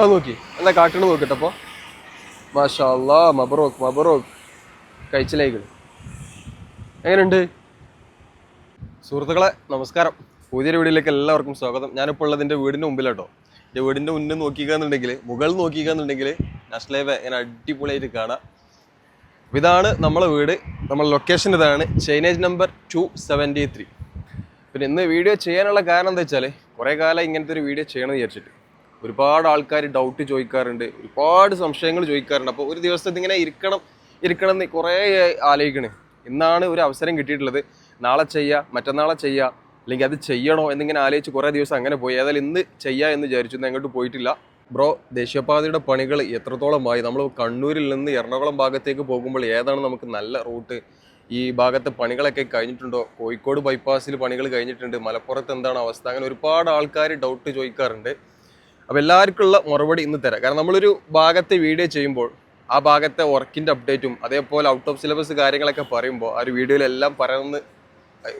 അത് നോക്കി. എന്നാ കാട്ടണ നോക്കട്ടെ അപ്പോൾ മാഷാ അല്ലാ മബറോക്ക് മബറോക്ക് കഴിച്ചിലേക്ക് എങ്ങനെയുണ്ട്? സുഹൃത്തുക്കളെ നമസ്കാരം. പുതിയൊരു വീടിലേക്ക് എല്ലാവർക്കും സ്വാഗതം. ഞാനിപ്പോൾ ഉള്ളത് എന്റെ വീടിന്റെ മുമ്പിലാട്ടോ. എന്റെ വീടിന്റെ മുന്നിൽ നോക്കിക്കാന്നുണ്ടെങ്കിൽ മുകൾ നോക്കിക്കാന്നുണ്ടെങ്കിൽ നാഷണൽ ഹൈവേ ഇങ്ങനെ അടിപൊളിയായിട്ട് കാണാം. ഇതാണ് നമ്മളെ വീട്. നമ്മളെ ലൊക്കേഷൻ ഇതാണ് chainage number two seventy three പിന്നെ ഇന്ന് വീഡിയോ ചെയ്യാനുള്ള കാരണം എന്താ വെച്ചാൽ കുറേ കാലം ഇങ്ങനത്തെ ഒരു വീഡിയോ ചെയ്യണമെന്ന് വിചാരിച്ചിട്ട്. ഒരുപാട് ആൾക്കാർ ഡൗട്ട് ചോദിക്കാറുണ്ട് ഒരുപാട് സംശയങ്ങൾ ചോദിക്കാറുണ്ട്. അപ്പോൾ ഒരു ദിവസത്തെ ഇങ്ങനെ ഇരിക്കണം ഇരിക്കണം എന്ന് കുറേ ആലോചിക്കണേ. ഇന്നാണ് ഒരു അവസരം കിട്ടിയിട്ടുള്ളത്. നാളെ ചെയ്യുക മറ്റന്നാളെ ചെയ്യുക അല്ലെങ്കിൽ അത് ചെയ്യണോ എന്നിങ്ങനെ ആലോചിച്ച് കുറേ ദിവസം അങ്ങനെ പോയി. ഏതായാലും ഇന്ന് ചെയ്യുക എന്ന് വിചാരിച്ചു എങ്ങോട്ട് പോയിട്ടില്ല. ബ്രോ ദേശീയപാതയുടെ പണികൾ എത്രത്തോളമായി? നമ്മൾ കണ്ണൂരിൽ നിന്ന് എറണാകുളം ഭാഗത്തേക്ക് പോകുമ്പോൾ ഏതാണ് നമുക്ക് നല്ല റൂട്ട്? ഈ ഭാഗത്തെ പണികളൊക്കെ കഴിഞ്ഞിട്ടുണ്ടോ? കോഴിക്കോട് ബൈപ്പാസിൽ പണികൾ കഴിഞ്ഞിട്ടുണ്ട്. മലപ്പുറത്ത് എന്താണ് അവസ്ഥ? അങ്ങനെ ഒരുപാട് ആൾക്കാർ ഡൗട്ട് ചോദിക്കാറുണ്ട്. അപ്പോൾ എല്ലാവർക്കുള്ള മറുപടി ഇന്ന് തരാം. കാരണം നമ്മളൊരു ഭാഗത്തെ വീഡിയോ ചെയ്യുമ്പോൾ ആ ഭാഗത്തെ വർക്കിന്റെ അപ്ഡേറ്റും അതേപോലെ ഔട്ട് ഓഫ് സിലബസ് കാര്യങ്ങളൊക്കെ പറയുമ്പോൾ ആ ഒരു വീഡിയോയിലെല്ലാം പറയുന്ന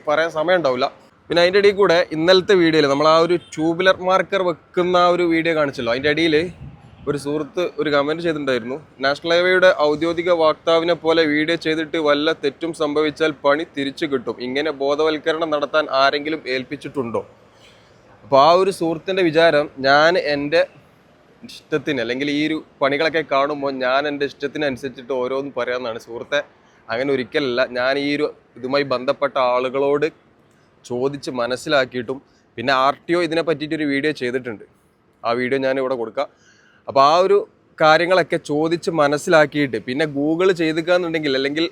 പറയാൻ സമയം ഉണ്ടാവില്ല. പിന്നെ അതിന്റെ ഇടയിൽ കൂടെ ഇന്നലത്തെ വീഡിയോയിൽ നമ്മൾ ആ ഒരു ട്യൂബ്ലർ മാർക്കർ വെക്കുന്ന ആ ഒരു വീഡിയോ കാണിച്ചല്ലോ. അതിന്റെ ഇടയിൽ ഒരു സുഹൃത്ത് ഒരു കമന്റ് ചെയ്തിട്ടുണ്ടായിരുന്നു. നാഷണൽ ഹൈവേയുടെ ഔദ്യോഗിക വാക്താവിനെ പോലെ വീഡിയോ ചെയ്തിട്ട് വല്ല തെറ്റും സംഭവിച്ചാൽ പണി തിരിച്ചു കിട്ടും. ഇങ്ങനെ ബോധവൽക്കരണം നടത്താൻ ആരെങ്കിലും ഏൽപ്പിച്ചിട്ടുണ്ടോ? അപ്പോൾ ആ ഒരു സുഹൃത്തിന്റെ വിചാരം ഞാൻ എന്റെ ഇഷ്ടത്തിന് അല്ലെങ്കിൽ ഈ ഒരു പണികളൊക്കെ കാണുമ്പോൾ ഞാൻ എന്റെ ഇഷ്ടത്തിനനുസരിച്ചിട്ട് ഓരോന്നും പറയാമെന്നാണ് സുഹൃത്തെ അങ്ങനെ ഒരിക്കലല്ല. ഞാൻ ഈ ഒരു ഇതുമായി ബന്ധപ്പെട്ട ആളുകളോട് ചോദിച്ച് മനസ്സിലാക്കിയിട്ടും പിന്നെ ആർ ടി ഒ ഇതിനെ പറ്റിയിട്ടൊരു വീഡിയോ ചെയ്തിട്ടുണ്ട്. ആ വീഡിയോ ഞാൻ ഇവിടെ കൊടുക്കാം. അപ്പോൾ ആ ഒരു കാര്യങ്ങളൊക്കെ ചോദിച്ച് മനസ്സിലാക്കിയിട്ട് പിന്നെ ഗൂഗിൾ ചെയ്തിക്കാന്നുണ്ടെങ്കിൽ അല്ലെങ്കിൽ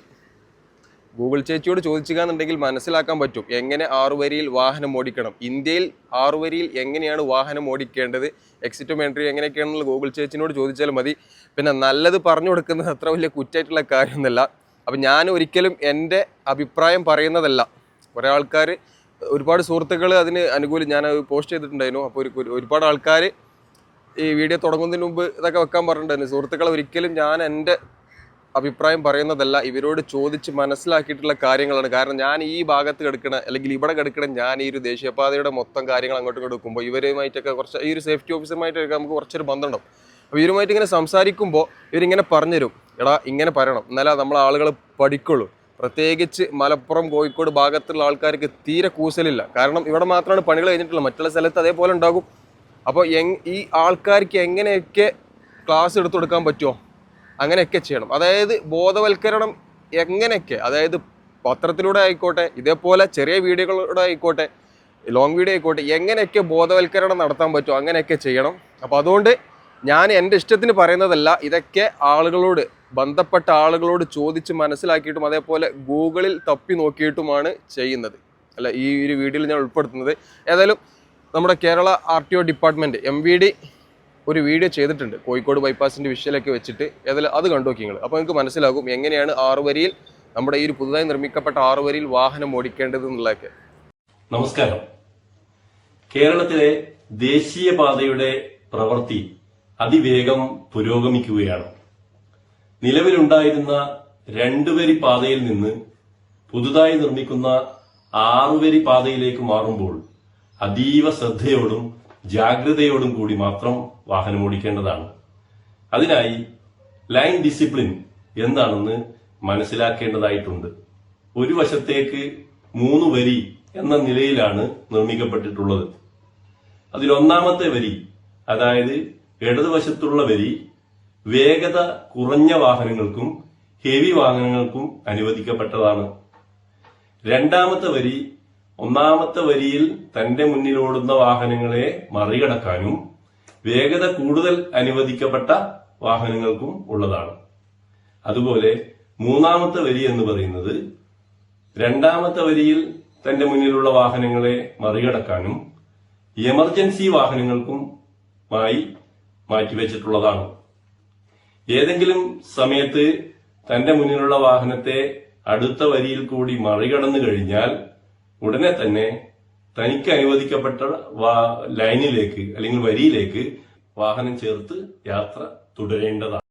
ഗൂഗിൾ ചേച്ചിയോട് ചോദിച്ചുകയെന്നുണ്ടെങ്കിൽ മനസ്സിലാക്കാൻ പറ്റും എങ്ങനെ ആറുവരിയിൽ വാഹനം ഓടിക്കണം. ഇന്ത്യയിൽ ആറുവരിയിൽ എങ്ങനെയാണ് വാഹനം ഓടിക്കേണ്ടത്? എക്സിറ്റും എൻട്രി എങ്ങനെയൊക്കെയാണെന്നുള്ള ഗൂഗിൾ ചേച്ചിനോട് ചോദിച്ചാൽ മതി. പിന്നെ നല്ലത് പറഞ്ഞു കൊടുക്കുന്നത് അത്ര വലിയ കുറ്റായിട്ടുള്ള കാര്യമൊന്നുമല്ല. അപ്പം ഞാൻ ഒരിക്കലും എന്റെ അഭിപ്രായം പറയുന്നതല്ല. കുറേ ആൾക്കാർ ഒരുപാട് സുഹൃത്തുക്കൾ അതിന് അനുകൂലം ഞാൻ പോസ്റ്റ് ചെയ്തിട്ടുണ്ടായിരുന്നു. അപ്പോൾ ഒരു- ഒരുപാട് ആൾക്കാർ ഈ വീഡിയോ തുടങ്ങുന്നതിന് മുമ്പ് ഇതൊക്കെ വെക്കാൻ പറഞ്ഞിട്ടുണ്ടായിരുന്നു. സുഹൃത്തുക്കളെ ഒരിക്കലും ഞാൻ എന്റെ അഭിപ്രായം പറയുന്നതല്ല ഇവരോട് ചോദിച്ച് മനസ്സിലാക്കിയിട്ടുള്ള കാര്യങ്ങളാണ്. കാരണം ഞാൻ ഈ ഭാഗത്ത് കിടക്കണ അല്ലെങ്കിൽ ഇവിടെ കിടക്കണ ഞാൻ ഈ ഒരു ദേശീയപാതയുടെ മൊത്തം കാര്യങ്ങൾ അങ്ങോട്ട് കൊടുക്കുമ്പോൾ ഇവരുമായിട്ടൊക്കെ കുറച്ച് ഈ ഒരു സേഫ്റ്റി ഓഫീസറുമായിട്ടൊക്കെ നമുക്ക് കുറച്ചൊരു ബന്ധമുണ്ടാവും. അപ്പോൾ ഇവരുമായിട്ട് ഇങ്ങനെ സംസാരിക്കുമ്പോൾ ഇവരിങ്ങനെ പറഞ്ഞുതരും. എടാ ഇങ്ങനെ പറയണം. എന്നാലേ നമ്മൾ ആളുകൾ പഠിക്കുള്ളൂ. പ്രത്യേകിച്ച് മലപ്പുറം കോഴിക്കോട് ഭാഗത്തുള്ള ആൾക്കാർക്ക് തീരെ കൂസലില്ല. കാരണം ഇവിടെ മാത്രമാണ് പണികൾ കഴിഞ്ഞിട്ടുള്ളത്. മറ്റുള്ള സ്ഥലത്ത് അതേപോലെ ഉണ്ടാകും. അപ്പോൾ ഈ ആൾക്കാർക്ക് എങ്ങനെയൊക്കെ ക്ലാസ് എടുത്തു കൊടുക്കാൻ പറ്റുമോ അങ്ങനെയൊക്കെ ചെയ്യണം. അതായത് ബോധവൽക്കരണം എങ്ങനെയൊക്കെ അതായത് പത്രത്തിലൂടെ ആയിക്കോട്ടെ ഇതേപോലെ ചെറിയ വീഡിയോകളിലൂടെ ആയിക്കോട്ടെ ലോങ് വീഡിയോ ആയിക്കോട്ടെ എങ്ങനെയൊക്കെ ബോധവൽക്കരണം നടത്താൻ പറ്റുമോ അങ്ങനെയൊക്കെ ചെയ്യണം. അപ്പോൾ അതുകൊണ്ട് ഞാൻ എന്റെ ഇഷ്ടത്തിന് പറയുന്നതല്ല ഇതൊക്കെ ആളുകളോട് ബന്ധപ്പെട്ട ആളുകളോട് ചോദിച്ച് മനസ്സിലാക്കിയിട്ടും അതേപോലെ ഗൂഗിളിൽ തപ്പി നോക്കിയിട്ടുമാണ് ചെയ്യുന്നത്. അല്ല ഈ ഒരു വീഡിയോയിൽ ഞാൻ ഉൾപ്പെടുത്തുന്നത്. ഏതായാലും നമ്മുടെ Kerala R T O department M V D ഒരു വീഡിയോ ചെയ്തിട്ടുണ്ട്. കോഴിക്കോട് ബൈപ്പാസിന്റെ വിഷ്വലൊക്കെ വെച്ചിട്ട് ഏതായാലും അത് കണ്ടു നോക്കി നിങ്ങൾ അപ്പോൾ നിങ്ങൾക്ക് മനസ്സിലാകും എങ്ങനെയാണ് ആറുവരിയിൽ നമ്മുടെ ഈ ഒരു പുതുതായി നിർമ്മിക്കപ്പെട്ട ആറുവരിയിൽ വാഹനം ഓടിക്കേണ്ടത് എന്നുള്ളതൊക്കെ. നമസ്കാരം. കേരളത്തിലെ ദേശീയപാതയുടെ പ്രവൃത്തി അതിവേഗം പുരോഗമിക്കുകയാണ്. നിലവിലുണ്ടായിരുന്ന രണ്ടുവരി പാതയിൽ നിന്ന് പുതുതായി നിർമ്മിക്കുന്ന ആറുവരി പാതയിലേക്ക് മാറുമ്പോൾ അതീവ ശ്രദ്ധയോടും ജാഗ്രതയോടും കൂടി മാത്രം വാഹനം ഓടിക്കേണ്ടതാണ്. അതിനായി ലൈൻ ഡിസിപ്ലിൻ എന്താണെന്ന് മനസ്സിലാക്കേണ്ടതായിട്ടുണ്ട്. ഒരു വശത്തേക്ക് മൂന്ന് വരി എന്ന നിലയിലാണ് നിർമ്മിക്കപ്പെട്ടിട്ടുള്ളത്. അതിൽ ഒന്നാമത്തെ വരി അതായത് ഇടതുവശത്തുള്ള വരി വേഗത കുറഞ്ഞ വാഹനങ്ങൾക്കും ഹെവി വാഹനങ്ങൾക്കും അനുവദിക്കപ്പെട്ടതാണ്. രണ്ടാമത്തെ വരി ഒന്നാമത്തെ വരിയിൽ തന്റെ മുന്നിലോടുന്ന വാഹനങ്ങളെ മറികടക്കാനും വേഗത കൂടുതൽ അനുവദിക്കപ്പെട്ട വാഹനങ്ങൾക്കും ഉള്ളതാണ്. അതുപോലെ മൂന്നാമത്തെ വരി എന്ന് പറയുന്നത് രണ്ടാമത്തെ വരിയിൽ തന്റെ മുന്നിലുള്ള വാഹനങ്ങളെ മറികടക്കാനും എമർജൻസി വാഹനങ്ങൾക്കും മായി മാറ്റിവെച്ചിട്ടുള്ളതാണ്. ഏതെങ്കിലും സമയത്ത് തന്റെ മുന്നിലുള്ള വാഹനത്തെ അടുത്ത വരിയിൽ കൂടി മറികടന്നു കഴിഞ്ഞാൽ ഉടനെ തന്നെ തനിക്ക് അനുവദിക്കപ്പെട്ട ലൈനിലേക്ക് അല്ലെങ്കിൽ വരിയിലേക്ക് വാഹനം ചേർത്ത് യാത്ര തുടരേണ്ടതാണ്.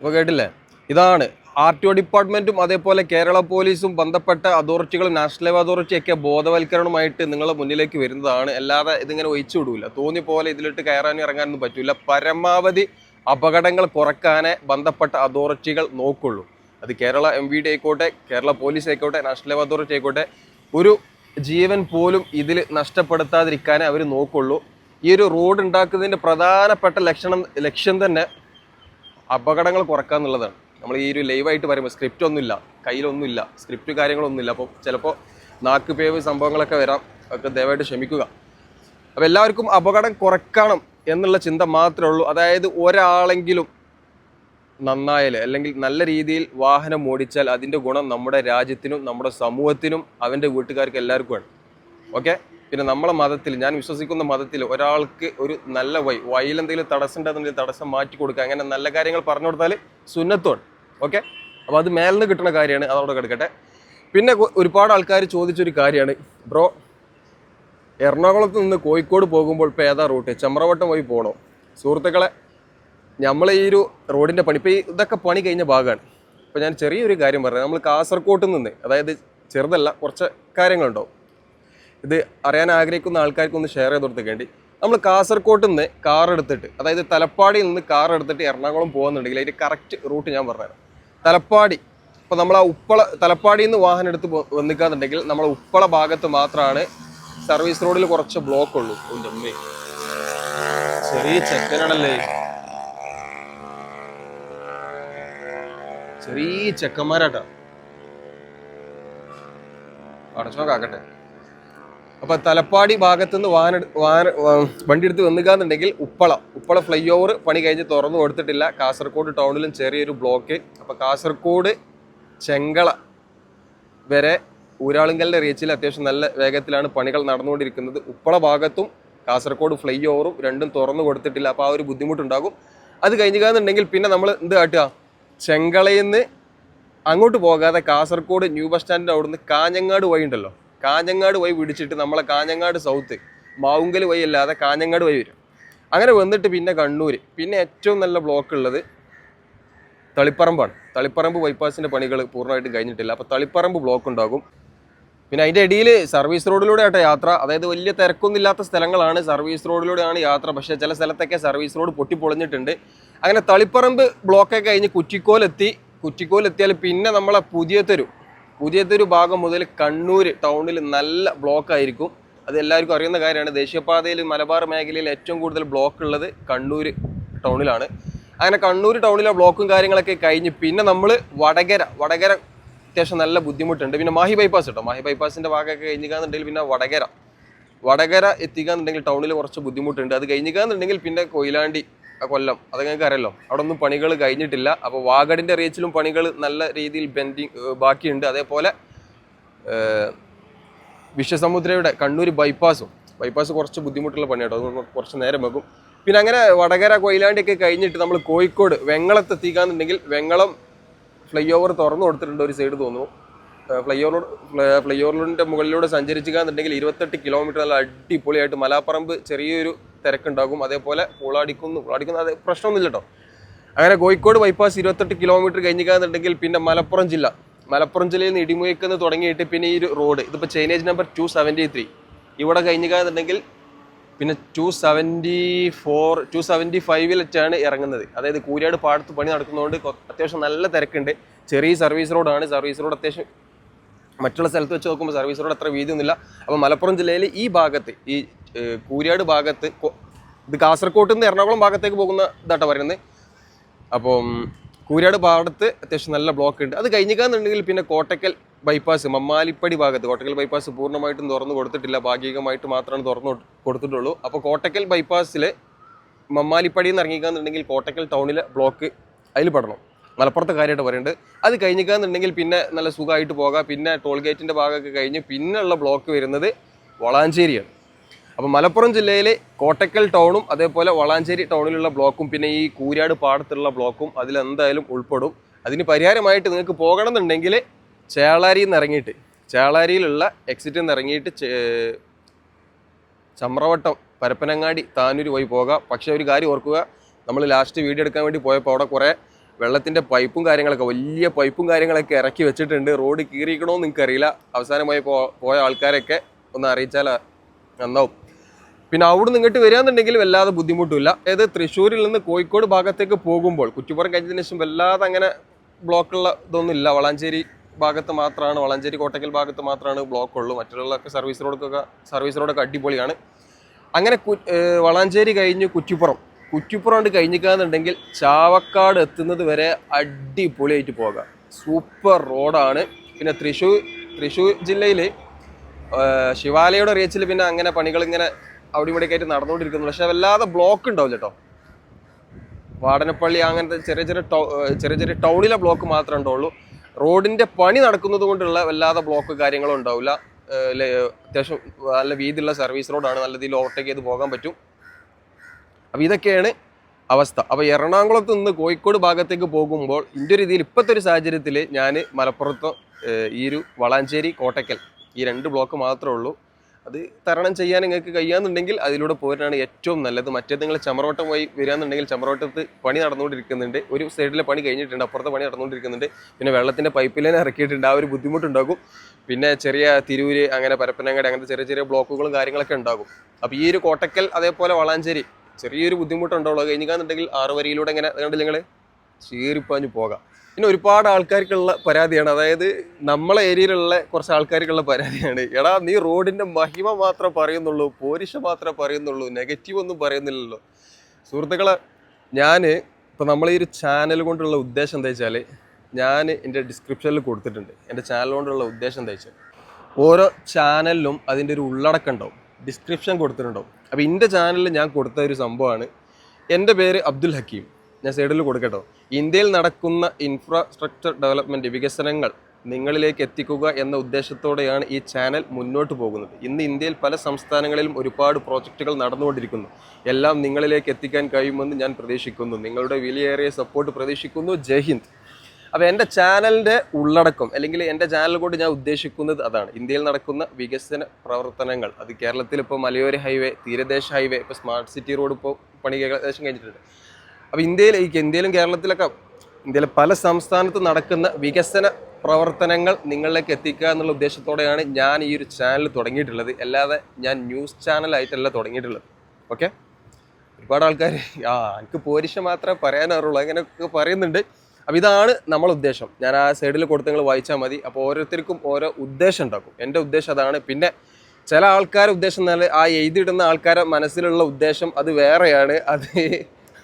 അപ്പോൾ കേട്ടില്ലേ? ഇതാണ് ആർ ടി ഒ ഡിപ്പാർട്ട്മെന്റും അതേപോലെ കേരള പോലീസും ബന്ധപ്പെട്ട അതോറിറ്റികളും നാഷണൽ ലെവൽ അതോറിറ്റിയൊക്കെ ബോധവൽക്കരണമായിട്ട് നിങ്ങളുടെ മുന്നിലേക്ക് വരുന്നതാണ്. അല്ലാതെ ഇതിങ്ങനെ ഒഴിച്ചു വിടൂല. തോന്നിയ പോലെ ഇതിലിട്ട് കയറാനും ഇറങ്ങാനൊന്നും പറ്റില്ല പരമാവധി അപകടങ്ങൾ കുറക്കാനേ ബന്ധപ്പെട്ട അതോറിറ്റികൾ നോക്കുള്ളൂ. അത് കേരള എം വി ഡി ആയിക്കോട്ടെ കേരള പോലീസ് ആയിക്കോട്ടെ നാഷണൽ ലെവൽ അതോറിറ്റി ആയിക്കോട്ടെ ഒരു ജീവൻ പോലും ഇതിൽ നഷ്ടപ്പെടുത്താതിരിക്കാനേ അവർ നോക്കുള്ളൂ. ഈ ഒരു റോഡ് ഉണ്ടാക്കുന്നതിന്റെ പ്രധാനപ്പെട്ട ലക്ഷണം ലക്ഷ്യം തന്നെ അപകടങ്ങൾ കുറക്കുക എന്നുള്ളതാണ്. നമ്മൾ ഈ ഒരു ലൈവായിട്ട് പറയുമ്പോൾ സ്ക്രിപ്റ്റ് ഒന്നുമില്ല കയ്യിലൊന്നുമില്ല സ്ക്രിപ്റ്റ് കാര്യങ്ങളൊന്നുമില്ല. അപ്പോൾ ചിലപ്പോൾ നാക്ക് പേവ് സംഭവങ്ങളൊക്കെ വരാം. ഒക്കെ ദയവായിട്ട് ക്ഷമിക്കുക. അപ്പോൾ എല്ലാവർക്കും അപകടം കുറക്കണം എന്നുള്ള ചിന്ത മാത്രമേ ഉള്ളൂ. അതായത് ഒരാളെങ്കിലും നന്നായാൽ അല്ലെങ്കിൽ നല്ല രീതിയിൽ വാഹനം ഓടിച്ചാൽ അതിന്റെ ഗുണം നമ്മുടെ രാജ്യത്തിനും നമ്മുടെ സമൂഹത്തിനും അവന്റെ വീട്ടുകാർക്ക് എല്ലാവർക്കുമാണ്. ഓക്കെ? പിന്നെ നമ്മളെ മതത്തിൽ ഞാൻ വിശ്വസിക്കുന്ന മതത്തിൽ ഒരാൾക്ക് ഒരു നല്ല വൈ വൈയിൽ എന്തെങ്കിലും തടസ്സം ഉണ്ടെന്നുണ്ടെങ്കിൽ തടസ്സം മാറ്റി കൊടുക്കുക. അങ്ങനെ നല്ല കാര്യങ്ങൾ പറഞ്ഞു കൊടുത്താൽ സുന്നത്വമാണ് ഓക്കെ? അപ്പോൾ അത് മേലിന്ന് കിട്ടുന്ന കാര്യമാണ്. അതവിടെ കിടക്കട്ടെ. പിന്നെ ഒരുപാട് ആൾക്കാർ ചോദിച്ചൊരു കാര്യമാണ്. ബ്രോ എറണാകുളത്ത് നിന്ന് കോഴിക്കോട് പോകുമ്പോൾ ഇപ്പോൾ ഏതാ റൂട്ട്? ചമ്രവട്ടം വഴി പോകണോ സുഹൃത്തുക്കളെ നമ്മൾ ഈ ഒരു റോഡിന്റെ പണി ഇപ്പോൾ ഇതൊക്കെ പണി കഴിഞ്ഞ ഭാഗമാണ്. ഇപ്പോൾ ഞാൻ ചെറിയൊരു കാര്യം പറയാം നമ്മൾ കാസർകോട്ട് നിന്ന് അതായത് ചെറുതല്ല കുറച്ച് കാര്യങ്ങളുണ്ടാവും. ഇത് അറിയാൻ ആഗ്രഹിക്കുന്ന ആൾക്കാർക്ക് ഒന്ന് ഷെയർ ചെയ്ത് കൊടുത്തേക്കേണ്ടി നമ്മൾ കാസർകോട്ട് നിന്ന് കാർ എടുത്തിട്ട് അതായത് തലപ്പാടിയിൽ നിന്ന് കാർ എടുത്തിട്ട് എറണാകുളം പോകുന്നുണ്ടെങ്കിൽ അതിന്റെ കറക്റ്റ് റൂട്ട് ഞാൻ പറഞ്ഞുതരാം. തലപ്പാടി ഇപ്പോൾ നമ്മൾ ആ ഉപ്പള തലപ്പാടിയിൽ നിന്ന് വാഹനം എടുത്ത് വന്നിക്കാന്നുണ്ടെങ്കിൽ നമ്മളെ ഉപ്പള ഭാഗത്ത് മാത്രമാണ് സർവീസ് റോഡിൽ കുറച്ച് ബ്ലോക്ക് ഉള്ളൂ. ചെറിയ ചെക്കനാണല്ലേ? ചെറിയ ചെക്കന്മാരാട്ടോ. അടച്ചോ കാക്കട്ടെ. അപ്പൊ തലപ്പാടി ഭാഗത്ത് നിന്ന് വാഹന വാഹന വണ്ടി എടുത്ത് വന്നുകാന്നുണ്ടെങ്കിൽ ഉപ്പള. ഉപ്പള ഫ്ലൈ ഓവർ പണി കഴിഞ്ഞ് തുറന്നു കൊടുത്തിട്ടില്ല. കാസർഗോഡ് ടൗണിലും ചെറിയൊരു ബ്ലോക്ക്. അപ്പൊ കാസർഗോഡ് ചെങ്കള വരെ ഊരാളുങ്കലിന്റെ റീച്ചിൽ അത്യാവശ്യം നല്ല വേഗത്തിലാണ് പണികൾ നടന്നുകൊണ്ടിരിക്കുന്നത്. ഉപ്പള ഭാഗത്തും കാസർഗോഡ് ഫ്ലൈ ഓവറും രണ്ടും തുറന്നു കൊടുത്തിട്ടില്ല. അപ്പോൾ ആ ഒരു ബുദ്ധിമുട്ടുണ്ടാകും. അത് കഴിഞ്ഞുകാന്നുണ്ടെങ്കിൽ പിന്നെ നമ്മൾ എന്ത് കാട്ടുക? ചെങ്കളയിൽ നിന്ന് അങ്ങോട്ട് പോകാതെ കാസർഗോഡ് ന്യൂ ബസ് സ്റ്റാൻഡിന്റെ അവിടുന്ന് കാഞ്ഞങ്ങാട് വഴി ഉണ്ടല്ലോ. കാഞ്ഞങ്ങാട് വഴി വിടിച്ചിട്ട് നമ്മളെ കാഞ്ഞങ്ങാട് സൗത്ത് മാവുങ്കൽ വഴി അല്ലാതെ കാഞ്ഞങ്ങാട് വഴി വരും. അങ്ങനെ വന്നിട്ട് പിന്നെ കണ്ണൂർ പിന്നെ ഏറ്റവും നല്ല ബ്ലോക്ക് ഉള്ളത് തളിപ്പറമ്പാണ്. തളിപ്പറമ്പ് ബൈപ്പാസിന്റെ പണികൾ പൂർണമായിട്ട് കഴിഞ്ഞിട്ടില്ല. അപ്പോൾ തളിപ്പറമ്പ് ബ്ലോക്ക് ഉണ്ടാകും. പിന്നെ അതിന്റെ ഇടയിൽ സർവീസ് റോഡിലൂടെ ആട്ടെ യാത്ര. അതായത് വലിയ തിരക്കൊന്നും ഇല്ലാത്ത സ്ഥലങ്ങളാണ് സർവീസ് റോഡിലൂടെയാണ് യാത്ര. പക്ഷേ ചില സ്ഥലത്തൊക്കെ സർവീസ് റോഡ് പൊട്ടിപ്പൊളിഞ്ഞിട്ടുണ്ട്. അങ്ങനെ തളിപ്പറമ്പ് ബ്ലോക്കൊക്കെ കഴിഞ്ഞ് കുറ്റിക്കോലെത്തി. കുറ്റിക്കോലെത്തിയാൽ പിന്നെ നമ്മളെ പുതിയ പുതിയത്തൊരു പുതിയ തെരു ഭാഗം മുതൽ കണ്ണൂർ ടൗണിൽ നല്ല ബ്ലോക്ക് ആയിരിക്കും. അത് എല്ലാവർക്കും അറിയുന്ന കാര്യമാണ്. ദേശീയപാതയിൽ മലബാർ മേഖലയിൽ ഏറ്റവും കൂടുതൽ ബ്ലോക്ക് ഉള്ളത് കണ്ണൂർ ടൗണിലാണ് അങ്ങനെ കണ്ണൂർ ടൗണിലെ ബ്ലോക്കും കാര്യങ്ങളൊക്കെ കഴിഞ്ഞ് പിന്നെ നമ്മൾ വടകര വടകര അത്യാവശ്യം നല്ല ബുദ്ധിമുട്ടുണ്ട്. പിന്നെ മാഹി ബൈപ്പാസ് കേട്ടോ മാഹി ബൈപ്പാസിന്റെ ഭാഗമൊക്കെ കഴിഞ്ഞിക്കാന്നുണ്ടെങ്കിൽ പിന്നെ വടകര. വടകര എത്തിക്കാന്നുണ്ടെങ്കിൽ ടൗണിൽ കുറച്ച് ബുദ്ധിമുട്ടുണ്ട്. അത് കഴിഞ്ഞിക്കാന്നുണ്ടെങ്കിൽ പിന്നെ കൊയിലാണ്ടി കൊല്ലം. അത് ഞങ്ങൾക്ക് അറിയാലോ. അവിടെ ഒന്നും പണികൾ കഴിഞ്ഞിട്ടില്ല. അപ്പോൾ വാഗഡിന്റെ റീച്ചിലും പണികൾ നല്ല രീതിയിൽ ബെൻഡിങ് ബാക്കിയുണ്ട്. അതേപോലെ വിശ്വസമുദ്രയുടെ കണ്ണൂർ ബൈപ്പാസും ബൈപ്പാസ് കുറച്ച് ബുദ്ധിമുട്ടുള്ള പണിയാട്ടോ. അത് കുറച്ച് നേരം വെക്കും. പിന്നെ അങ്ങനെ വടകര കൊയിലാണ്ടിയൊക്കെ കഴിഞ്ഞിട്ട് നമ്മൾ കോഴിക്കോട് വെങ്ങളത്ത് എത്തിക്കാന്നുണ്ടെങ്കിൽ വെങ്ങളം ഫ്ലൈ ഓവർ തുറന്നു കൊടുത്തിട്ടുണ്ട് ഒരു സൈഡ് തോന്നുന്നു. ഫ്ലൈ ഓവർ ഫ്ലൈ ഓവറിന്റെ മുകളിലൂടെ സഞ്ചരിച്ചുകാന്നുണ്ടെങ്കിൽ ഇരുപത്തെട്ട് കിലോമീറ്റർ നല്ല അടിപൊളിയായിട്ട് മലാപ്പറമ്പ് ചെറിയൊരു തിരക്കുണ്ടാകും. അതേപോലെ പൂളാടിക്കുന്നു പൂളാടിക്കുന്നു അത് പ്രശ്നമൊന്നുമില്ല കേട്ടോ അങ്ങനെ കോഴിക്കോട് ബൈപ്പാസ് ഇരുപത്തെട്ട് കിലോമീറ്റർ കഴിഞ്ഞിക്കാന്നുണ്ടെങ്കിൽ പിന്നെ മലപ്പുറം ജില്ല. മലപ്പുറം ജില്ലയിൽ നിന്ന് ഇടിമുയക്കുന്ന തുടങ്ങിയിട്ട് പിന്നെ ഈ ഒരു റോഡ് ഇതിപ്പോൾ chainage number two seventy three ഇവിടെ കഴിഞ്ഞിക്കാന്നുണ്ടെങ്കിൽ പിന്നെ two seventy four two seventy ഫൈവിലറ്റാണ് ഇറങ്ങുന്നത്. അതായത് കൂരിയാട് പാടത്ത് പണി നടക്കുന്നതുകൊണ്ട് അത്യാവശ്യം നല്ല തിരക്കുണ്ട്. ചെറിയ സർവീസ് റോഡാണ് സർവീസ് റോഡ് അത്യാവശ്യം മറ്റുള്ള സ്ഥലത്ത് വെച്ച് നോക്കുമ്പോൾ സർവീസ് റോഡ് അത്ര വീതിയൊന്നുമില്ല. അപ്പോൾ മലപ്പുറം ജില്ലയിൽ ഈ ഭാഗത്ത് ഈ കൂരിയാട് ഭാഗത്ത് ഇത് കാസർഗോഡ് നിന്ന് എറണാകുളം ഭാഗത്തേക്ക് പോകുന്ന ഇതാട്ടോ പറയുന്നത്. അപ്പം കൂരിയാട് ഭാഗത്ത് അത്യാവശ്യം നല്ല ബ്ലോക്ക് ഉണ്ട്. അത് കഴിഞ്ഞിക്കാന്നുണ്ടെങ്കിൽ പിന്നെ കോട്ടക്കൽ ബൈപ്പാസ് മമ്മാലിപ്പടി ഭാഗത്ത്. കോട്ടക്കൽ ബൈപ്പാസ് പൂർണമായിട്ടും തുറന്നു കൊടുത്തിട്ടില്ല. ഭാഗികമായിട്ട് മാത്രമാണ് തുറന്നു കൊടുത്തിട്ടുള്ളൂ. അപ്പോൾ കോട്ടക്കൽ ബൈപ്പാസിൽ മമ്മാലിപ്പടിയിൽ നിന്ന് ഇറങ്ങിക്കാന്നുണ്ടെങ്കിൽ കോട്ടക്കൽ ടൗണിലെ ബ്ലോക്ക് അതിൽ പെടണം. മലപ്പുറത്തെ കാര്യമായിട്ട് പറയുന്നുണ്ട് അത് കഴിഞ്ഞിക്കാന്നുണ്ടെങ്കിൽ പിന്നെ നല്ല സുഖമായിട്ട് പോകാം. പിന്നെ ടോൾ ഗേറ്റിന്റെ ഭാഗമൊക്കെ കഴിഞ്ഞ് പിന്നെയുള്ള ബ്ലോക്ക് വരുന്നത് വളാഞ്ചേരിയാണ്. അപ്പോൾ മലപ്പുറം ജില്ലയിലെ കോട്ടക്കൽ ടൗണും അതേപോലെ വളാഞ്ചേരി ടൗണിലുള്ള ബ്ലോക്കും പിന്നെ ഈ കൂരാട് പാടത്തുള്ള ബ്ലോക്കും അതിലെന്തായാലും ഉൾപ്പെടും. അതിന് പരിഹാരമായിട്ട് നിങ്ങൾക്ക് പോകണമെന്നുണ്ടെങ്കിൽ ചേളാരിയിൽ നിന്ന് ഇറങ്ങിയിട്ട് ചേളാരിയിലുള്ള എക്സിറ്റിൽ നിന്ന് ഇറങ്ങിയിട്ട് ചമ്രവട്ടം പരപ്പനങ്ങാടി താനൂര് പോയി പോകാം. പക്ഷേ ഒരു കാര്യം ഓർക്കുക നമ്മൾ ലാസ്റ്റ് വീഡിയോ എടുക്കാൻ വേണ്ടി പോയപ്പോൾ അവിടെ കുറേ വെള്ളത്തിന്റെ പൈപ്പും കാര്യങ്ങളൊക്കെ വലിയ പൈപ്പും കാര്യങ്ങളൊക്കെ ഇറക്കി വെച്ചിട്ടുണ്ട്. റോഡ് കീറിയിക്കണോന്ന് നിങ്ങൾക്ക് അറിയില്ല അവസാനമായി പോയ ആൾക്കാരൊക്കെ ഒന്ന് അറിയിച്ചാൽ നന്നാവും. പിന്നെ അവിടെ ഇങ്ങോട്ട് വരികയെന്നുണ്ടെങ്കിൽ വല്ലാതെ ബുദ്ധിമുട്ടില്ല അതായത് തൃശ്ശൂരിൽ നിന്ന് കോഴിക്കോട് ഭാഗത്തേക്ക് പോകുമ്പോൾ കുറ്റിപ്പുറം കഴിഞ്ഞതിന് ശേഷം വല്ലാതെ അങ്ങനെ ബ്ലോക്കുള്ള ഇതൊന്നും ഇല്ല. വളാഞ്ചേരി ഭാഗത്ത് മാത്രമാണ് വളാഞ്ചേരി കോട്ടയ്ക്കൽ ഭാഗത്ത് മാത്രമാണ് ബ്ലോക്ക് ഉള്ളൂ. മറ്റുള്ളൊക്കെ സർവീസ് റോഡൊക്കെ സർവീസ് റോഡൊക്കെ അടിപൊളിയാണ്. അങ്ങനെ വളാഞ്ചേരി കഴിഞ്ഞ് കുറ്റിപ്പുറം. കുറ്റിപ്പുറം കൊണ്ട് കഴിഞ്ഞിക്കാന്നുണ്ടെങ്കിൽ ചാവക്കാട് എത്തുന്നത് വരെ അടിപൊളിയായിട്ട് പോകാം. സൂപ്പർ റോഡാണ് പിന്നെ തൃശ്ശൂർ തൃശ്ശൂർ ജില്ലയിൽ ശിവാലയുടെ റീച്ചിൽ പിന്നെ അങ്ങനെ പണികൾ ഇങ്ങനെ അവിടെ ഇവിടെയൊക്കെ ആയിട്ട് നടന്നുകൊണ്ടിരിക്കുന്നു. പക്ഷെ വല്ലാതെ ബ്ലോക്ക് ഉണ്ടാവില്ല കേട്ടോ വാടനപ്പള്ളി അങ്ങനത്തെ ചെറിയ ചെറിയ ചെറിയ ചെറിയ ടൗണിലെ ബ്ലോക്ക് മാത്രമേ ഉണ്ടാവുള്ളൂ. റോഡിന്റെ പണി നടക്കുന്നത് കൊണ്ടുള്ള വല്ലാതെ ബ്ലോക്ക് കാര്യങ്ങളും ഉണ്ടാവില്ല. അത്യാവശ്യം നല്ല വീതിയുള്ള സർവീസ് റോഡാണ് നല്ല രീതിയിൽ ഓവർടേക്ക് ചെയ്ത് പോകാൻ പറ്റും. അപ്പോൾ ഇതൊക്കെയാണ് അവസ്ഥ. അപ്പോൾ എറണാകുളത്ത് നിന്ന് കോഴിക്കോട് ഭാഗത്തേക്ക് പോകുമ്പോൾ എന്റെ ഒരു രീതിയിൽ ഇപ്പോഴത്തെ ഒരു സാഹചര്യത്തിൽ ഞാൻ മലപ്പുറത്ത് ഈ ഒരു വളാഞ്ചേരി കോട്ടക്കൽ ഈ രണ്ട് ബ്ലോക്ക് മാത്രമേ ഉള്ളൂ. അത് തരണം ചെയ്യാൻ നിങ്ങൾക്ക് കഴിയാന്നുണ്ടെങ്കിൽ അതിലൂടെ പോരാണ് ഏറ്റവും നല്ലത്. മറ്റേത് നിങ്ങൾ ചമറോട്ടം പോയി വരികയാണെന്നുണ്ടെങ്കിൽ ചമറോട്ടത്ത് പണി നടന്നുകൊണ്ടിരിക്കുന്നുണ്ട്. ഒരു സൈഡിലെ പണി കഴിഞ്ഞിട്ടുണ്ട് അപ്പുറത്തെ പണി നടന്നുകൊണ്ടിരിക്കുന്നുണ്ട്. പിന്നെ വെള്ളത്തിന്റെ പൈപ്പ് ലൈൻ ഇറക്കിയിട്ടുണ്ട്. ആ ഒരു ബുദ്ധിമുട്ടുണ്ടാകും. പിന്നെ ചെറിയ തിരൂര് അങ്ങനെ പരപ്പനങ്ങാടി അങ്ങനത്തെ ചെറിയ ചെറിയ ബ്ലോക്കുകളും കാര്യങ്ങളൊക്കെ ഉണ്ടാകും. അപ്പോൾ ഈ ഒരു കോട്ടക്കൽ അതേപോലെ വളാഞ്ചേരി ചെറിയൊരു ബുദ്ധിമുട്ടുണ്ടാവുള്ളൂ കഴിഞ്ഞിക്കാന്നുണ്ടെങ്കിൽ ആറ് വരിയിലൂടെ ഇങ്ങനെ കണ്ടില്ല നിങ്ങൾ ചീറിപ്പാഞ്ഞ് പോകാം. പിന്നെ ഒരുപാട് ആൾക്കാർക്കുള്ള പരാതിയാണ്. അതായത് നമ്മളെ ഏരിയയിലുള്ള കുറച്ച് ആൾക്കാർക്കുള്ള പരാതിയാണ്. എടാ നീ റോഡിന്റെ മഹിമ മാത്രം പറയുന്നുള്ളൂ പോരിഷ മാത്രമേ പറയുന്നുള്ളൂ നെഗറ്റീവ് ഒന്നും പറയുന്നില്ലല്ലോ. സുഹൃത്തുക്കളെ ഞാൻ ഇപ്പോൾ നമ്മൾ ഈ ഒരു ചാനൽ കൊണ്ടുള്ള ഉദ്ദേശം എന്താ വെച്ചാൽ ഞാൻ എന്റെ ഡിസ്ക്രിപ്ഷനിൽ കൊടുത്തിട്ടുണ്ട്. എന്റെ ചാനൽ കൊണ്ടുള്ള ഉദ്ദേശം എന്താ വെച്ചാൽ ഓരോ ചാനലിലും അതിന്റെ ഒരു ഉള്ളടക്കം ഉണ്ടാവും. ഡിസ്ക്രിപ്ഷൻ കൊടുത്തിട്ടുണ്ടാവും. അപ്പോൾ എന്റെ ചാനലിൽ ഞാൻ കൊടുത്ത ഒരു സംഭവമാണ് എന്റെ പേര് അബ്ദുൽ ഹക്കീം. ഞാൻ സൈഡിൽ കൊടുക്കട്ടോ ഇന്ത്യയിൽ നടക്കുന്ന ഇൻഫ്രാസ്ട്രക്ചർ ഡെവലപ്മെന്റ് വികസനങ്ങൾ നിങ്ങളിലേക്ക് എത്തിക്കുക എന്ന ഉദ്ദേശത്തോടെയാണ് ഈ ചാനൽ മുന്നോട്ട് പോകുന്നത്. ഇന്ന് ഇന്ത്യയിൽ പല സംസ്ഥാനങ്ങളിലും ഒരുപാട് പ്രോജക്റ്റുകൾ നടന്നുകൊണ്ടിരിക്കുന്നു. എല്ലാം നിങ്ങളിലേക്ക് എത്തിക്കാൻ കഴിയുമെന്ന് ഞാൻ പ്രതീക്ഷിക്കുന്നു. നിങ്ങളുടെ വിലയേറിയ സപ്പോർട്ട് പ്രതീക്ഷിക്കുന്നു. ജയ് ഹിന്ദ്. അപ്പോൾ എന്റെ ചാനലിന്റെ ഉള്ളടക്കം അല്ലെങ്കിൽ എന്റെ ചാനൽ കൊണ്ട് ഞാൻ ഉദ്ദേശിക്കുന്നത് അതാണ്. ഇന്ത്യയിൽ നടക്കുന്ന വികസന പ്രവർത്തനങ്ങൾ. അത് കേരളത്തിൽ ഇപ്പോൾ മലയോര ഹൈവേ തീരദേശ ഹൈവേ ഇപ്പോൾ സ്മാർട്ട് സിറ്റി റോഡ് ഇപ്പോൾ പണി ഏകദേശം കഴിഞ്ഞിട്ടുണ്ട്. അപ്പോൾ ഇന്ത്യയിൽ ഈ ഇന്ത്യയിലും കേരളത്തിലൊക്കെ ഇന്ത്യയിലെ പല സംസ്ഥാനത്ത് നടക്കുന്ന വികസന പ്രവർത്തനങ്ങൾ നിങ്ങളിലേക്ക് എത്തിക്കുക എന്നുള്ള ഉദ്ദേശത്തോടെയാണ് ഞാൻ ഈ ഒരു ചാനൽ തുടങ്ങിയിട്ടുള്ളത്. അല്ലാതെ ഞാൻ ന്യൂസ് ചാനലായിട്ടല്ല തുടങ്ങിയിട്ടുള്ളത്. ഓക്കെ ഒരുപാട് ആൾക്കാർ ആ എനിക്ക് പോരിശ മാത്രമേ പറയാനറിയുള്ളൂ അങ്ങനെയൊക്കെ പറയുന്നുണ്ട്. അപ്പോൾ ഇതാണ് നമ്മളെ ഉദ്ദേശം. ഞാൻ ആ സൈഡിൽ കൊടുത്ത് നിങ്ങൾ വായിച്ചാൽ മതി. അപ്പോൾ ഓരോരുത്തർക്കും ഓരോ ഉദ്ദേശം ഉണ്ടാക്കും. എന്റെ ഉദ്ദേശം അതാണ്. പിന്നെ ചില ആൾക്കാരുടെ ഉദ്ദേശം എന്നാൽ ആ എഴുതിയിടുന്ന ആൾക്കാരുടെ മനസ്സിലുള്ള ഉദ്ദേശം അത് വേറെയാണ്. അത്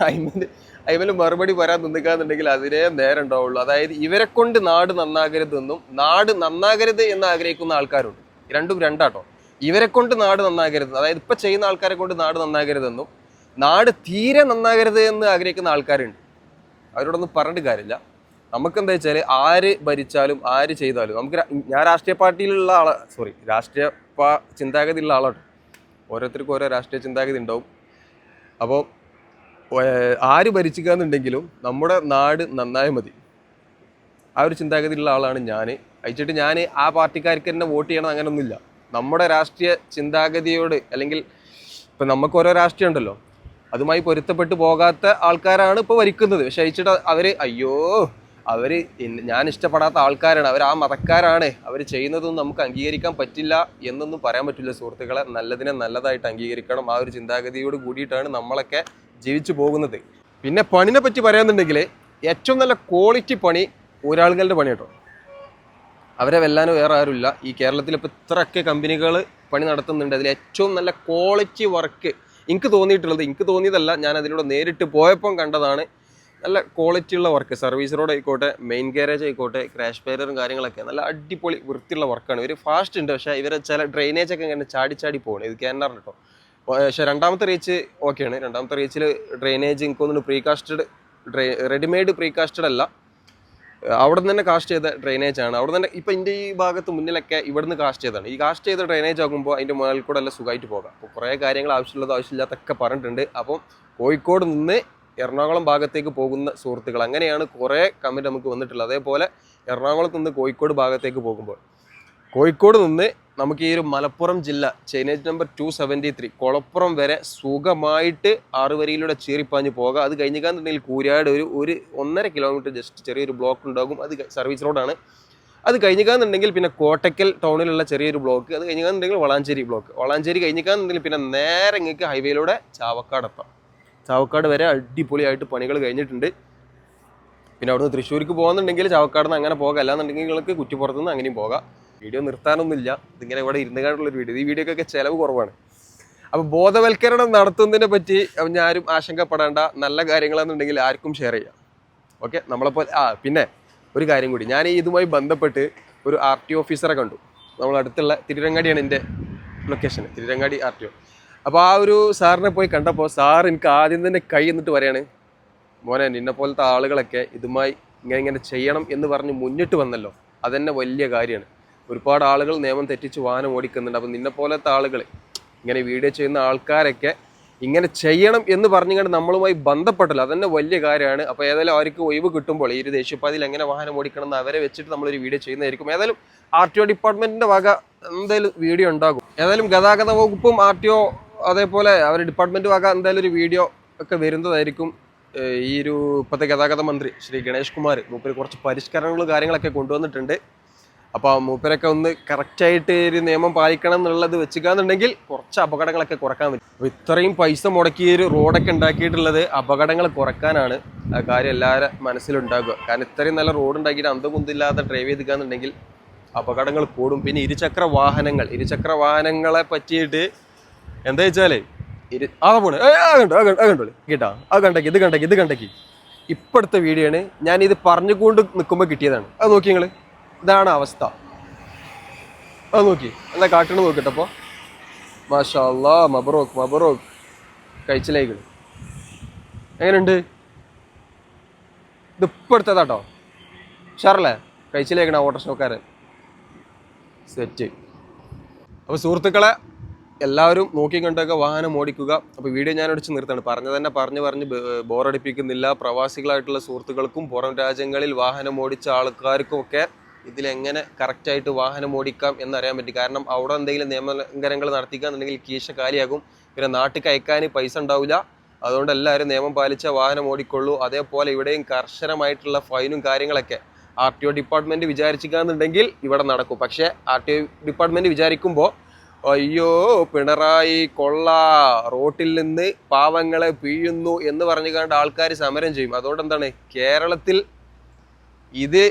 അയിമൽ അയിമൽ മറുപടി വരാൻ നിന്നിക്കാന്നുണ്ടെങ്കിൽ അതിനേ നേരം ഉണ്ടാവുള്ളൂ അതായത് ഇവരെ കൊണ്ട് നാട് നന്നാകരുതെന്നും നാട് നന്നാകരുത് എന്ന് ആഗ്രഹിക്കുന്ന ആൾക്കാരുണ്ട്. രണ്ടും രണ്ടാട്ടോ. ഇവരെ കൊണ്ട് നാട് നന്നാകരുത് അതായത് ഇപ്പം ചെയ്യുന്ന ആൾക്കാരെ കൊണ്ട് നാട് നന്നാകരുതെന്നും നാട് തീരെ നന്നാകരുത് എന്ന് ആഗ്രഹിക്കുന്ന ആൾക്കാരുണ്ട്. അവരോടൊന്നും പറഞ്ഞിട്ട് കാര്യമില്ല. നമുക്ക് എന്താ വെച്ചാൽ ആര് ഭരിച്ചാലും ആര് ചെയ്താലും നമുക്ക് ഞാൻ രാഷ്ട്രീയ പാർട്ടിയിലുള്ള ആളെ സോറി രാഷ്ട്രീയ പാ- ചിന്താഗതി ഉള്ള ആളാണ്. ഓരോരുത്തർക്കും ഓരോ രാഷ്ട്രീയ ചിന്താഗതി ഉണ്ടാവും. അപ്പോൾ ആര് ഭരിച്ചിക്കാന്നുണ്ടെങ്കിലും നമ്മുടെ നാട് നന്നായ മതി. ആ ഒരു ചിന്താഗതിയുള്ള ആളാണ് ഞാൻ അയച്ചിട്ട് ഞാൻ ആ പാർട്ടിക്കാർക്ക് തന്നെ വോട്ട് ചെയ്യണം അങ്ങനെയൊന്നുമില്ല നമ്മുടെ രാഷ്ട്രീയ ചിന്താഗതിയോട് അല്ലെങ്കിൽ ഇപ്പം നമുക്ക് ഓരോ രാഷ്ട്രീയം ഉണ്ടല്ലോ. അതുമായി പൊരുത്തപ്പെട്ട് പോകാത്ത ആൾക്കാരാണ് ഇപ്പോൾ ഭരിക്കുന്നത്. പക്ഷേ അയച്ചിട്ട് അവർ അയ്യോ അവർ ഞാൻ ഇഷ്ടപ്പെടാത്ത ആൾക്കാരാണ്. അവർ ആ മതക്കാരാണ്. അവർ ചെയ്യുന്നതൊന്നും നമുക്ക് അംഗീകരിക്കാൻ പറ്റില്ല എന്നൊന്നും പറയാൻ പറ്റില്ല. സുഹൃത്തുക്കളെ നല്ലതിനെ നല്ലതായിട്ട് അംഗീകരിക്കണം. ആ ഒരു ചിന്താഗതിയോട് കൂടിയിട്ടാണ് നമ്മളൊക്കെ ജീവിച്ചു പോകുന്നത്. പിന്നെ പണിനെ പറ്റി പറയാന്നുണ്ടെങ്കിൽ ഏറ്റവും നല്ല ക്വാളിറ്റി പണി ഒരാളുകളുടെ പണി കേട്ടോ. അവരെ വെല്ലാനോ വേറെ ആരുമില്ല. ഈ കേരളത്തിൽ ഇപ്പോൾ ഇത്രയൊക്കെ കമ്പനികൾ പണി നടത്തുന്നുണ്ട്. അതിൽ ഏറ്റവും നല്ല ക്വാളിറ്റി വർക്ക് എനിക്ക് തോന്നിയിട്ടുള്ളത് എനിക്ക് തോന്നിയതല്ല ഞാൻ അതിലൂടെ നേരിട്ട് പോയപ്പം കണ്ടതാണ്. നല്ല ക്വാളിറ്റി ഉള്ള വർക്ക് സർവീസ് റോഡ് ആയിക്കോട്ടെ മെയിൻ ഗാരേജ് ആയിക്കോട്ടെ ക്രാഷ് പേരും കാര്യങ്ങളൊക്കെ നല്ല അടിപൊളി വൃത്തിയുള്ള വർക്കാണ് ഇവർ ഫാസ്റ്റ് ഉണ്ട് പക്ഷേ ഇവരെ ചില ഡ്രെയിനേജ് ഒക്കെ ഇങ്ങനെ ചാടി ചാടി പോകണം ഇത് ക്യാനാർ കേട്ടോ. പക്ഷേ രണ്ടാമത്തെ റീച്ച് ഓക്കെയാണ്. രണ്ടാമത്തെ റീച്ചിൽ ഡ്രെയിനേജ് എനിക്ക് തോന്നുന്നു പ്രീകാസ്റ്റഡ് ഡ്രെ റെഡിമെയ്ഡ് പ്രീകാസ്റ്റഡ് അല്ല. അവിടെ നിന്ന് തന്നെ കാസ്റ്റ് ചെയ്ത ഡ്രെയിനേജ് ആണ്. അവിടെ തന്നെ ഇപ്പം എന്റെ ഈ ഭാഗത്ത് മുന്നിലൊക്കെ ഇവിടുന്ന് കാസ്റ്റ് ചെയ്തതാണ്. ഈ കാസ്റ്റ് ചെയ്ത ഡ്രെയിനേജ് ആകുമ്പോൾ അതിന്റെ മുകളിൽ കൂടെ എല്ലാം സുഖമായിട്ട് പോകാം. അപ്പോൾ കുറേ കാര്യങ്ങൾ ആവശ്യമുള്ളത് ആവശ്യമില്ലാത്തൊക്കെ പറഞ്ഞിട്ടുണ്ട്. അപ്പം കോഴിക്കോട് നിന്ന് എറണാകുളം ഭാഗത്തേക്ക് പോകുന്ന സുഹൃത്തുക്കൾ അങ്ങനെയാണ് കുറേ കമന്റ് നമുക്ക് വന്നിട്ടുള്ളത്. അതേപോലെ എറണാകുളത്ത് നിന്ന് കോഴിക്കോട് ഭാഗത്തേക്ക് പോകുമ്പോൾ കോഴിക്കോട് നിന്ന് നമുക്ക് ഈ ഒരു മലപ്പുറം ജില്ല chainage number two seventy three Kulappuram വരെ സുഖമായിട്ട് ആറുവരിയിലൂടെ ചീറിപ്പാഞ്ഞ് പോകാം. അത് കഴിഞ്ഞിക്കാന്നുണ്ടെങ്കിൽ കൂരാട് ഒരു ഒരു ഒന്നര കിലോമീറ്റർ ജസ്റ്റ് ചെറിയൊരു ബ്ലോക്ക് ഉണ്ടാകും. അത് സർവീസ് റോഡാണ് അത് കഴിഞ്ഞിക്കാന്നുണ്ടെങ്കിൽ പിന്നെ കോട്ടക്കൽ ടൗണിലുള്ള ചെറിയൊരു ബ്ലോക്ക് അത് കഴിഞ്ഞിക്കാന്നുണ്ടെങ്കിൽ വളാഞ്ചേരി ബ്ലോക്ക് വളാഞ്ചേരി കഴിഞ്ഞിക്കാന്നുണ്ടെങ്കിൽ പിന്നെ നേരെ ഇങ്ങക്ക് ഹൈവേയിലൂടെ ചാവക്കാട് എത്താം ചാവക്കാട് വരെ അടിപൊളിയായിട്ട് പണികൾ കഴിഞ്ഞിട്ടുണ്ട്. പിന്നെ അവിടുന്ന് തൃശ്ശൂർക്ക് പോകുന്നുണ്ടെങ്കിൽ ചാവക്കാട് നിന്ന് അങ്ങനെ പോകാം. അല്ലാന്നുണ്ടെങ്കിൽ നിങ്ങൾക്ക് കുറ്റിപ്പുറത്തുനിന്ന് അങ്ങനെയും പോകാം. വീഡിയോ നിർത്താനൊന്നുമില്ല. ഇതിങ്ങനെ ഇവിടെ ഇരുന്ന് ഒരു വീഡിയോ. ഈ വീഡിയോക്കൊക്കെ ചിലവ് കുറവാണ്. അപ്പോൾ ബോധവൽക്കരണം നടത്തുന്നതിനെ പറ്റി ഞാനും ആശങ്കപ്പെടേണ്ട. നല്ല കാര്യങ്ങളാണെന്നുണ്ടെങ്കിൽ ആർക്കും ഷെയർ ചെയ്യാം. ഓക്കെ നമ്മളെപ്പോലെ ആ പിന്നെ ഒരു കാര്യം കൂടി. ഞാൻ ഇതുമായി ബന്ധപ്പെട്ട് ഒരു ആർ ടി ഓഫീസറെ കണ്ടു. നമ്മൾ അടുത്തുള്ള തിരുരങ്ങാടിയാണ് എന്റെ location Tirurangadi R T O അപ്പോൾ ആ ഒരു സാറിനെ പോയി കണ്ടപ്പോൾ സാർ എനിക്ക് ആദ്യം തന്നെ കൈ എന്നിട്ട് പറയാണ് മോനെ നിന്നെ പോലത്തെ ആളുകളൊക്കെ ഇതുമായി ഇങ്ങനെ ഇങ്ങനെ ചെയ്യണം എന്ന് പറഞ്ഞ് മുന്നിട്ട് വന്നല്ലോ. അതെന്നെ വലിയ കാര്യമാണ്. ഒരുപാട് ആളുകൾ നിയമം തെറ്റിച്ച് വാഹനം ഓടിക്കുന്നുണ്ട്. അപ്പം നിന്നെ പോലത്തെ ആളുകൾ ഇങ്ങനെ വീഡിയോ ചെയ്യുന്ന ആൾക്കാരൊക്കെ ഇങ്ങനെ ചെയ്യണം എന്ന് പറഞ്ഞുകൊണ്ട് നമ്മളുമായി ബന്ധപ്പെട്ടല്ലോ. അതന്നെ വലിയ കാര്യമാണ്. അപ്പോൾ ഏതായാലും അവർക്ക് ഒഴിവ് കിട്ടുമ്പോൾ ഈ ഒരു ദേശീയപാതയിൽ എങ്ങനെ വാഹനം ഓടിക്കണം എന്ന് അവരെ വെച്ചിട്ട് നമ്മളൊരു വീഡിയോ ചെയ്യുന്നതായിരിക്കും. ഏതായാലും ആർ ടി ഒ ഡിപ്പാർട്ട്മെന്റിന്റെ വക എന്തായാലും വീഡിയോ ഉണ്ടാകും. ഏതായാലും ഗതാഗത വകുപ്പും ആർ ടി ഒ അതേപോലെ അവർ ഡിപ്പാർട്ട്മെന്റ് വക എന്തായാലും ഒരു വീഡിയോ ഒക്കെ വരുന്നതായിരിക്കും. ഈ ഒരു ഇപ്പോഴത്തെ ഗതാഗത മന്ത്രി ശ്രീ ഗണേഷ് കുമാർ. മൂപ്പര് കുറച്ച് പരിഷ്കരണങ്ങളും കാര്യങ്ങളൊക്കെ കൊണ്ടുവന്നിട്ടുണ്ട്. അപ്പോൾ മൂപ്പരൊക്കെ ഒന്ന് കറക്റ്റായിട്ട് ഒരു നിയമം പാലിക്കണം എന്നുള്ളത് വെച്ചിക്കാന്നുണ്ടെങ്കിൽ കുറച്ച് അപകടങ്ങളൊക്കെ കുറയ്ക്കാൻ പറ്റും. അപ്പോൾ ഇത്രയും പൈസ മുടക്കി ഒരു റോഡൊക്കെ ഉണ്ടാക്കിയിട്ടുള്ളത് അപകടങ്ങൾ കുറക്കാനാണ് ആ കാര്യം എല്ലാവരും മനസ്സിലുണ്ടാകുക. കാരണം ഇത്രയും നല്ല റോഡ് ഉണ്ടാക്കിയിട്ട് അന്തമുന്തില്ലാതെ ഡ്രൈവ് ചെയ്തിക്കാന്നുണ്ടെങ്കിൽ അപകടങ്ങൾ കൂടും. പിന്നെ ഇരുചക്ര വാഹനങ്ങൾ ഇരുചക്ര വാഹനങ്ങളെ പറ്റിയിട്ട് എന്താ വെച്ചാൽ ഇരു ആ പോണ്. കണ്ടോളൂ കേട്ടാ ആ കണ്ടക്കി ഇത് കണ്ടക്കി ഇത് കണ്ടക്കി. ഇപ്പോഴത്തെ വീഡിയോ ആണ്. ഞാൻ ഇത് പറഞ്ഞുകൊണ്ട് നിൽക്കുമ്പോൾ കിട്ടിയതാണ്. അത് നോക്കി നിങ്ങൾ ഇതാണ് അവസ്ഥ. അത് നോക്കി. എന്താ കാട്ടണ നോക്കട്ടെ അപ്പോൾ മാഷാ മബറോക്ക് മബറോക്ക്. കഴിച്ചിലേക്കൾ എങ്ങനെയുണ്ട്? ഇത് ഇപ്പോഴത്തേതാട്ടോ ഷാറല്ലേ കഴിച്ചിലേക്കണ ഓട്ടോഷോക്കാരൻ സെറ്റ് അപ്പോൾ സുഹൃത്തുക്കളെ എല്ലാവരും നോക്കി കണ്ടൊക്കെ വാഹനം ഓടിക്കുക. അപ്പോൾ വീഡിയോ ഞാൻ അടിച്ച് നിർത്താണ് പറഞ്ഞു തന്നെ പറഞ്ഞു പറഞ്ഞ് ബോറടിപ്പിക്കുന്നില്ല. പ്രവാസികളായിട്ടുള്ള സുഹൃത്തുക്കൾക്കും പുറം രാജ്യങ്ങളിൽ വാഹനം ഓടിച്ച ആൾക്കാർക്കും ഒക്കെ ഇതിലെങ്ങനെ കറക്റ്റായിട്ട് വാഹനം ഓടിക്കാം എന്നറിയാൻ പറ്റി. കാരണം അവിടെ എന്തെങ്കിലും നിയമലംഘനങ്ങൾ നടത്തിക്കാന്നുണ്ടെങ്കിൽ കീശ കാലിയാകും. പിന്നെ നാട്ടിൽ അയക്കാൻ പൈസ ഉണ്ടാവില്ല. അതുകൊണ്ട് എല്ലാവരും നിയമം പാലിച്ച വാഹനം ഓടിക്കൊള്ളൂ. അതേപോലെ ഇവിടെയും കർശനമായിട്ടുള്ള ഫൈനും കാര്യങ്ങളൊക്കെ ആർ ടി ഒ ഡിപ്പാർട്ട്മെന്റ് വിചാരിച്ചിക്കാന്നുണ്ടെങ്കിൽ ഇവിടെ നടക്കും. പക്ഷേ ആർ ടി ഒ ഡിപ്പാർട്ട്മെന്റ് വിചാരിക്കുമ്പോൾ അയ്യോ പിണറായി കൊള്ള റോട്ടിൽ നിന്ന് പാവങ്ങളെ പിഴിയുന്നു എന്ന് പറഞ്ഞു കണ്ട് ആൾക്കാർ സമരം ചെയ്യും. അതുകൊണ്ട് എന്താണ് കേരളത്തിൽ ഇത്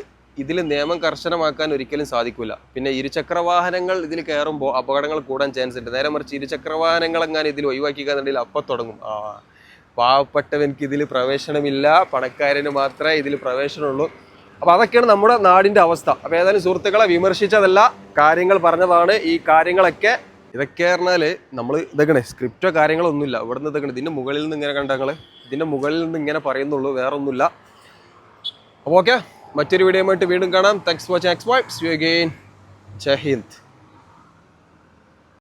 ഇതിൽ നിയമം കർശനമാക്കാൻ ഒരിക്കലും സാധിക്കില്ല പിന്നെ ഇരുചക്ര വാഹനങ്ങൾ ഇതിൽ കയറുമ്പോൾ അപകടങ്ങൾ കൂടാൻ ചാൻസ് ഉണ്ട്. നേരെ മറിച്ച് ഇരുചക്ര വാഹനങ്ങൾ എങ്ങാനും ഇതിൽ ഒഴിവാക്കിക്കാന്നുണ്ടെങ്കിൽ അപ്പം തുടങ്ങും. ആ പാവപ്പെട്ടവൻക്ക് ഇതിൽ പ്രവേശനമില്ല. പണക്കാരന് മാത്രമേ ഇതിൽ പ്രവേശനമുള്ളൂ. അപ്പോൾ അതൊക്കെയാണ് നമ്മുടെ നാടിന്റെ അവസ്ഥ. അപ്പോൾ ഏതായാലും സുഹൃത്തുക്കളെ വിമർശിച്ചതല്ല. കാര്യങ്ങൾ പറഞ്ഞതാണ്. ഈ കാര്യങ്ങളൊക്കെ ഇതൊക്കെ പറഞ്ഞാൽ നമ്മൾ ഇതൊക്കെ സ്ക്രിപ്റ്റോ കാര്യങ്ങളോ ഒന്നുമില്ല. ഇവിടെ നിന്ന് ഇതൊക്കെ ഇതിന്റെ മുകളിൽ നിന്ന് ഇങ്ങനെ കണ്ടങ്ങൾ ഇതിന്റെ മുകളിൽ നിന്ന് ഇങ്ങനെ പറയുന്നുള്ളൂ വേറൊന്നുമില്ല. അപ്പോൾ ഓക്കെ മറ്റൊരു വീഡിയോ ആയിട്ട് വീണ്ടും കാണാം. Thanks watching X vibes you again Jai Hind